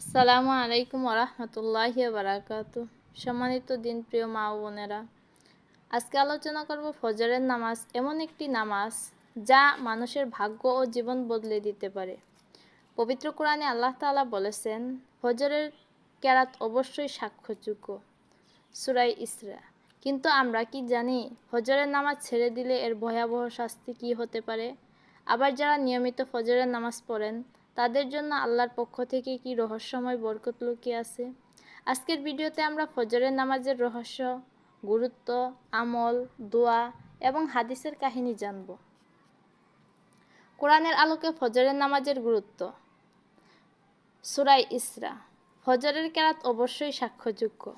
আসসালামু আলাইকুম ওরহমতুল্লাহ বারাকাত সম্মানিত দিন প্রিয় মা বোনেরা, আজকে আলোচনা করব ফজরের নামাজ, এমন একটি নামাজ যা মানুষের ভাগ্য ও জীবন বদলে দিতে পারে। পবিত্র কোরআনে আল্লাহ তাআলা বলেছেন, ফজরের কেরাত অবশ্যই সাক্ষ্যযোগ্য, সুরাই ইসরা। কিন্তু আমরা কি জানি ফজরের নামাজ ছেড়ে দিলে এর ভয়াবহ শাস্তি কি হতে পারে? আবার যারা নিয়মিত ফজরের নামাজ পড়েন তাদের জন্য আল্লাহর পক্ষ থেকে কি রহস্যময় বরকত লুকিয়ে আছে? আজকের ভিডিওতে আমরা ফজরের নামাজের রহস্য, গুরুত্ব, আমল, দোয়া এবং হাদিসের কাহিনী জানব। কোরআনের আলোকে ফজরের নামাজের গুরুত্ব। সুরাই ইসরা। ফজরের কেরাত অবশ্যই সাক্ষ্যযোগ্য।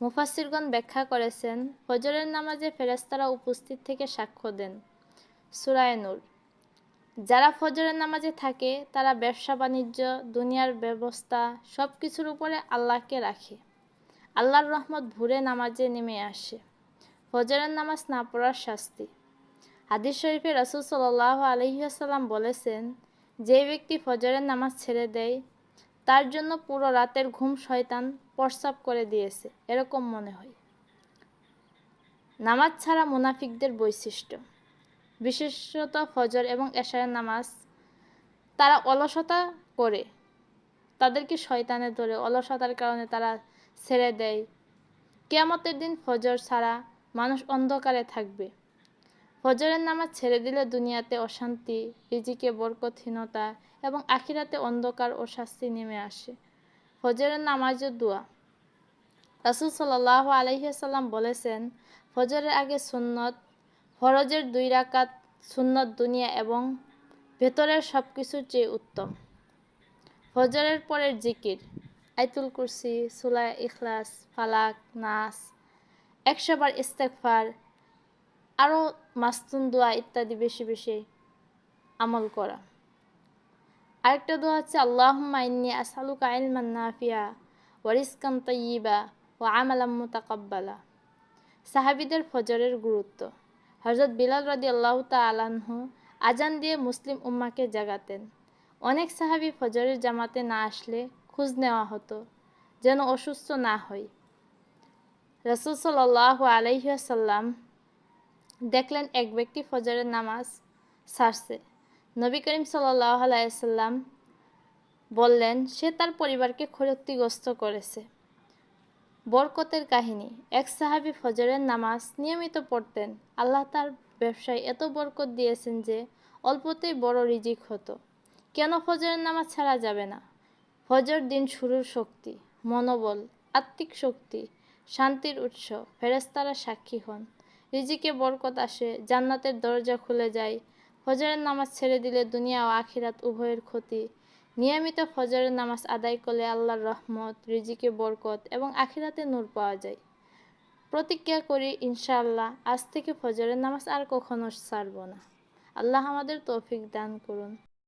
মুফাসিরগণ ব্যাখ্যা করেছেন, ফজরের নামাজে ফেরেস্তারা উপস্থিত থেকে সাক্ষ্য দেন। সুরায় নূর। যারা ফজরের নামাজে থাকে, তারা ব্যবসা, বাণিজ্য, দুনিয়ার ব্যবস্থা সব কিছুর উপরে আল্লাহকে রাখে। আল্লাহর রহমত ভুরে নামাজে নেমে আসে। ফজরের নামাজ না পড়ার শাস্তি। হাদিস শরীফে রসুল সাল্লাহ আলহিহাসাল্লাম বলেছেন, যে ব্যক্তি ফজরের নামাজ ছেড়ে দেয়, তার জন্য পুরো রাতের ঘুম শয়তান প্রস্রাব করে দিয়েছে। এরকম মনে হয়। নামাজ ছাড়া মুনাফিকদের বৈশিষ্ট্য। বিশেষত ফজর এবং এশারের নামাজ, তারা অলসতা করে। তাদেরকে শয়তানে ধরে অলসতার কারণে তারা ছেড়ে দেয়। কেয়ামতের দিন ফজর ছাড়া মানুষ অন্ধকারে থাকবে। ফজরের নামাজ ছেড়ে দিলে দুনিয়াতে অশান্তি, রিজিকে বরকতহীনতা এবং আখিরাতে অন্ধকার ও শাস্তি নেমে আসে। ফজরের নামাজও দোয়া। রাসুল সাল্লাহ আলহিসাল্লাম বলেছেন, ফজরের আগে সুন্নত ফরজের দুই রাকাত সুন্নত দুনিয়া এবং ভেতরের সব কিছুর চেয়ে উত্তম। ফজরের পরের জিকির, আইতুল কুরসি সুলা ইখলাস, ফালাক, নাস একশোবার ইস্তেকফার আরও মাস্তুন দোয়া ইত্যাদি বেশি বেশি আমল করা। আরেকটা দোয়া হচ্ছে আল্লাহ মাইনি আসালুকা ইলমান নাফিয়া ওয়ারিসকান তৈবা ও আমালাম মুতাকাব্বালা। সাহাবিদের ফজরের গুরুত্ব। হজরত বিলাল রদি আল্লাহ তালাহু আজান দিয়ে মুসলিম উম্মাকে জাগাতেন। অনেক সাহাবি ফজরের জামাতে না আসলে খোঁজ নেওয়া হতো, যেন অসুস্থ না হয় রসুল সাল্লাহ আলহিহাসাল্লাম দেখলেন এক ব্যক্তি ফজরের নামাজ সারছে। নবী করিম সাল্লাহ আলাইসাল্লাম বললেন, সে তার পরিবারকে ক্ষতিগ্রস্ত করেছে। বরকতের কাহিনী। এক সাহাবি ফজরের নামাজ নিয়মিত পড়তেন। আল্লাহ তার ব্যবসায় এত বরকত দিয়েছেন যে অল্পতেই বড় রিজিক হতো। কেন ফজরের নামাজ ছাড়া যাবে না? ফজর দিন শুরুর শক্তি, মনোবল, আত্মিক শক্তি, শান্তির উৎস ফেরেস্তারা সাক্ষী হন। রিজিকে বরকত আসে, জান্নাতের দরজা খুলে যায়। ফজরের নামাজ ছেড়ে দিলে দুনিয়া ও আখিরাত উভয়ের ক্ষতি নিয়মিত ফজরের নামাজ আদায় করলে আল্লাহর রহমত রিজিকে বরকত এবং আখিরাতে নূর পাওয়া যায়। প্রতিজ্ঞা করি, ইনশাআল্লাহ, আজ থেকে ফজরের নামাজ আর কখনো ছাড়ব না। আল্লাহ আমাদের তৌফিক দান করুন।